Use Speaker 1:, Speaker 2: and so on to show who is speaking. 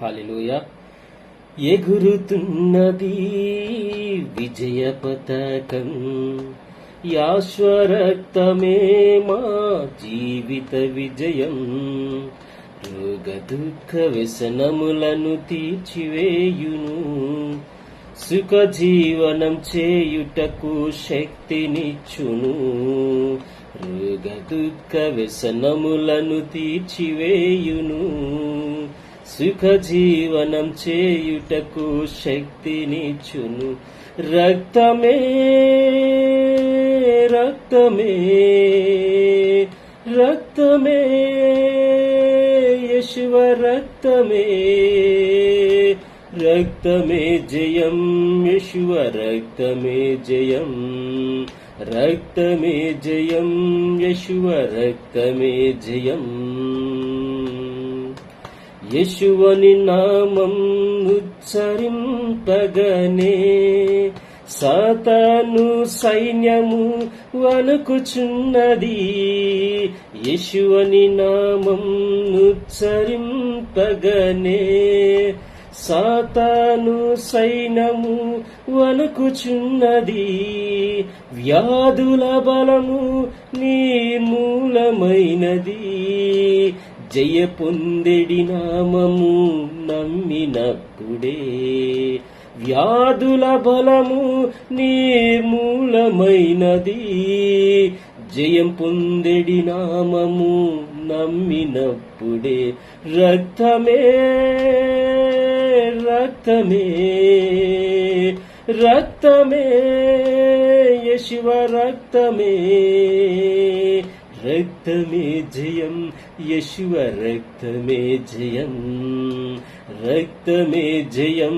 Speaker 1: Hallelujah ఎగురుతున్నది విజయ పతాకం. యాశ్వరక్తమే మా జీవిత విజయం. రోగ దుఃఖ వ్యసనములను తీర్చివేయును. సుఖ జీవనం చేయుటకు శక్తినిచ్చును. రోగ దుఃఖ వ్యసనములను తీర్చివేయును. సుఖ జీవనం చేయుటకు శక్తినిచ్చును. రక్తమే రక్తమే రక్తమే యశువ రక్తమే రక్తమే జయం యశువ రక్తమే జయం రక్తమే జయం యశువ రక్తమే జయం. యశువని నామం ఉచ్చరింపగనే సాతాను సైన్యము వణుకుచున్నది. యశువని నామం ఉచ్చరింపగనే సాతాను సైన్యము వణుకుచున్నది. వ్యాధుల బలము నిర్మూలమైనది జయ పొందెడి నామము నమ్మినప్పుడే. వ్యాధుల బలము నిర్మూలమైనది జయం పొందెడి నామము నమ్మినప్పుడే. రక్తమే రక్తమే రక్తమే యశివ రక్తమే. రక్తమే జయం యశువ రక్తమే జయం రక్తమే జయం